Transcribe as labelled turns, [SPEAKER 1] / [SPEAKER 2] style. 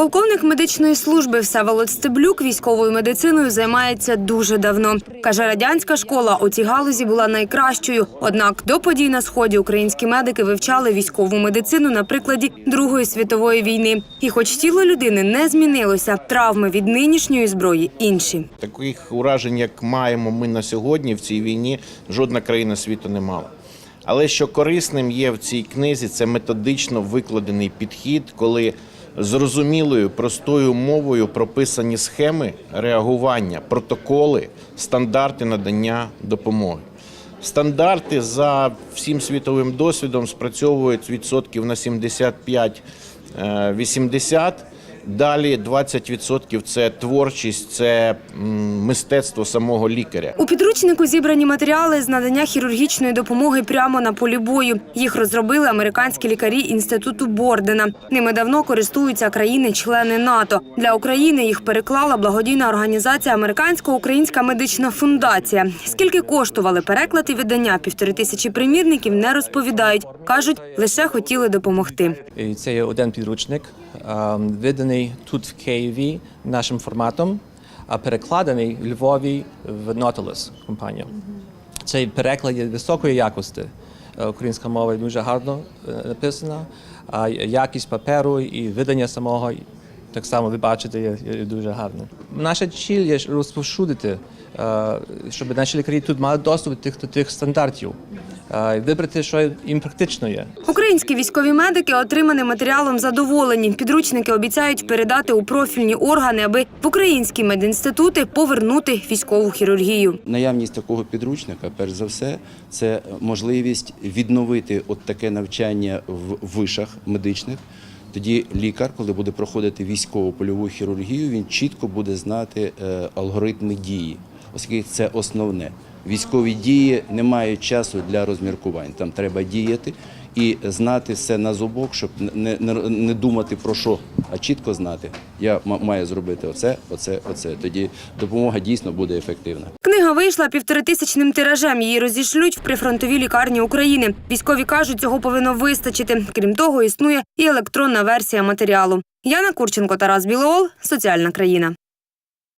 [SPEAKER 1] Полковник медичної служби Всеволод Стеблюк військовою медициною займається дуже давно. Каже, радянська школа у цій галузі була найкращою. Однак до подій на сході українські медики вивчали військову медицину на прикладі Другої світової війни. І, хоч тіло людини не змінилося, травми від нинішньої зброї інші.
[SPEAKER 2] Таких уражень, як маємо ми на сьогодні в цій війні, жодна країна світу не мала. Але що корисним є в цій книзі, це методично викладений підхід, коли зрозумілою простою мовою прописані схеми реагування, протоколи, стандарти надання допомоги. Стандарти за всім світовим досвідом спрацьовують відсотків на 75-80. Далі 20% – це творчість, це мистецтво самого лікаря.
[SPEAKER 1] У підручнику зібрані матеріали з надання хірургічної допомоги прямо на полі бою. Їх розробили американські лікарі інституту Бордена. Ними давно користуються країни-члени НАТО. Для України їх переклала благодійна організація Американсько-Українська медична фундація. Скільки коштували переклад і видання півтори тисячі примірників, не розповідають. кажуть, лише хотіли допомогти.
[SPEAKER 3] Це є один підручник, а, виданий тут в Києві нашим форматом, а перекладений в Львові в Nautilus компанію. Цей переклад є високої якості. Е, Українська мова дуже гарно е, написана, а якість паперу і видання самого так само ви бачите, є, дуже гарне. Наша ціль є розповсюдити, е, щоб наші лікарі тут мали доступ до тих, до тих стандартів, вибрати, що їм практично є.
[SPEAKER 1] Українські військові медики отриманим матеріалом задоволені. Підручники обіцяють передати у профільні органи, аби в українські медінститути повернути військову хірургію.
[SPEAKER 4] Наявність такого підручника, перш за все, це можливість відновити от таке навчання в вишах медичних. Тоді лікар, коли буде проходити військову польову хірургію, він чітко буде знати е, алгоритми дії, оскільки це основне. Військові дії не мають часу для розміркувань. Там треба діяти і знати все на зубок, щоб не, не, не думати про що, а чітко знати. Я маю зробити оце, оце, оце. Тоді допомога дійсно буде ефективна.
[SPEAKER 1] Книга вийшла півторитисячним тиражем. Її розішлють в прифронтові лікарні України. Військові кажуть, цього повинно вистачити. Крім того, існує і електронна версія матеріалу. Яна Курченко, Тарас Білоол, Соціальна країна.